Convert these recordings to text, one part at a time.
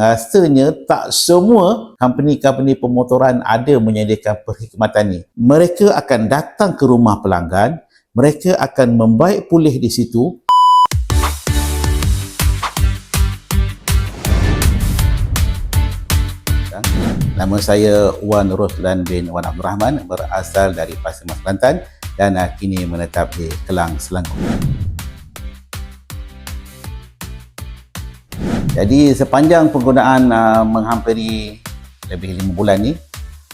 rasanya tak semua company-company pemotoran ada menyediakan perkhidmatan ni. Mereka akan datang ke rumah pelanggan, mereka akan membaik pulih di situ Nama saya Wan Roslan bin Wan Abdul Rahman berasal dari Pasir Mas Kelantan dan kini menetap di Kelang Selangor. Jadi sepanjang penggunaan uh, menghampiri lebih lima bulan ni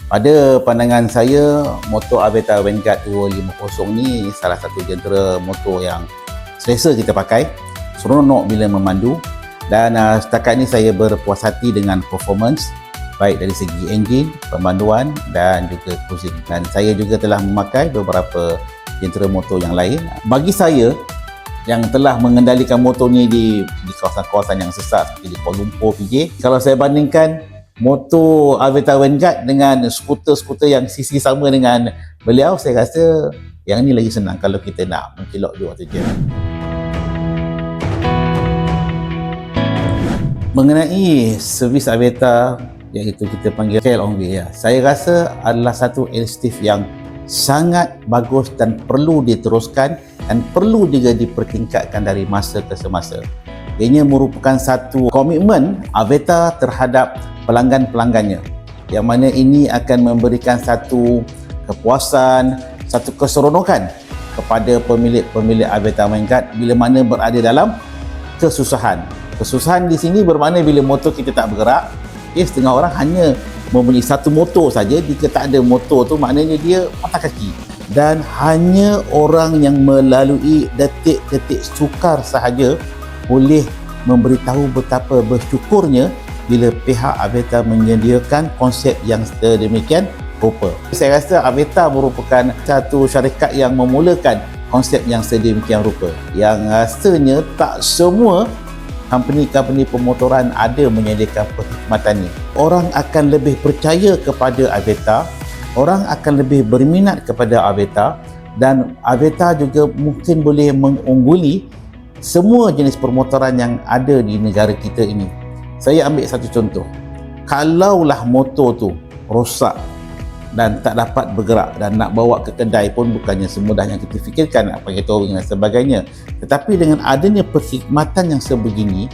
pada pandangan saya motor Aveta Vanguard 250 ni salah satu jentera motor yang selesa kita pakai seronok bila memandu dan uh, setakat ni saya berpuas hati dengan performance baik dari segi enjin, pemanduan dan juga cruising. Dan saya juga telah memakai beberapa jentera motor yang lain. Bagi saya yang telah mengendalikan motor ni di di kawasan-kawasan yang sesak seperti di Kuala Lumpur, PJ, kalau saya bandingkan motor Aveta Vanguard dengan skuter-skuter yang sisi sama dengan beliau, saya rasa yang ni lagi senang kalau kita nak mengkilok waktu jam. Mengenai servis Aveta iaitu kita panggil Care on ya. Saya rasa adalah satu inisiatif yang sangat bagus dan perlu diteruskan dan perlu juga dipertingkatkan dari masa ke semasa. Ianya merupakan satu komitmen Aveta terhadap pelanggan-pelanggannya yang mana ini akan memberikan satu kepuasan, satu keseronokan kepada pemilik-pemilik Aveta Vanguard bila mana berada dalam kesusahan. Kesusahan di sini bermakna bila motor kita tak bergerak, okay, setengah orang hanya mempunyai satu motor saja jika tak ada motor tu maknanya dia patah kaki dan hanya orang yang melalui detik-detik sukar sahaja boleh memberitahu betapa bersyukurnya bila pihak Aveta menyediakan konsep yang sedemikian rupa. Saya rasa Aveta merupakan satu syarikat yang memulakan konsep yang sedemikian rupa yang rasanya tak semua company-company pemotoran ada menyediakan perkhidmatan ini. Orang akan lebih percaya kepada Aveta, orang akan lebih berminat kepada Aveta dan Aveta juga mungkin boleh mengungguli semua jenis permotoran yang ada di negara kita ini. Saya ambil satu contoh. Kalaulah motor tu rosak dan tak dapat bergerak dan nak bawa ke kedai pun bukannya semudah yang kita fikirkan nak pakai towing dan sebagainya tetapi dengan adanya perkhidmatan yang sebegini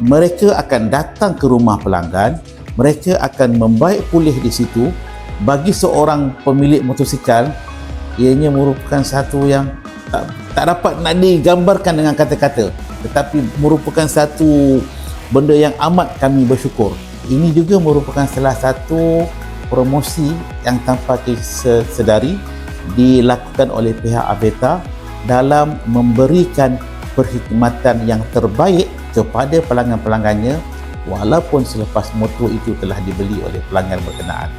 mereka akan datang ke rumah pelanggan mereka akan membaik pulih di situ bagi seorang pemilik motosikal ianya merupakan satu yang tak, tak dapat nak digambarkan dengan kata-kata tetapi merupakan satu benda yang amat kami bersyukur ini juga merupakan salah satu promosi yang tanpa disedari dilakukan oleh pihak Aveta dalam memberikan perkhidmatan yang terbaik kepada pelanggan-pelanggannya walaupun selepas motor itu telah dibeli oleh pelanggan berkenaan.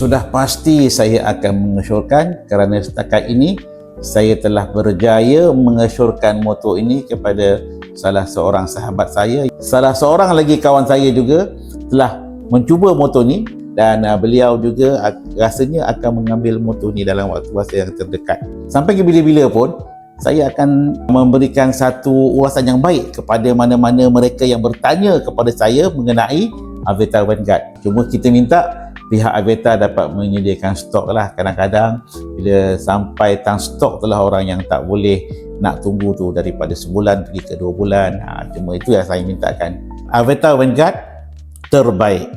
Sudah pasti saya akan mengesyorkan kerana setakat ini saya telah berjaya mengesyorkan motor ini kepada salah seorang sahabat saya salah seorang lagi kawan saya juga telah mencuba motor ni dan uh, beliau juga rasanya akan mengambil motor ni dalam waktu masa yang terdekat sampai ke bila-bila pun saya akan memberikan satu ulasan yang baik kepada mana-mana mereka yang bertanya kepada saya mengenai Aveta Vanguard. Cuma kita minta pihak Aveta dapat menyediakan stok lah. Kadang-kadang bila sampai tang stok telah orang yang tak boleh nak tunggu tu daripada sebulan pergi ke dua bulan. Ha, cuma itu yang saya mintakan. Aveta Vanguard terbaik.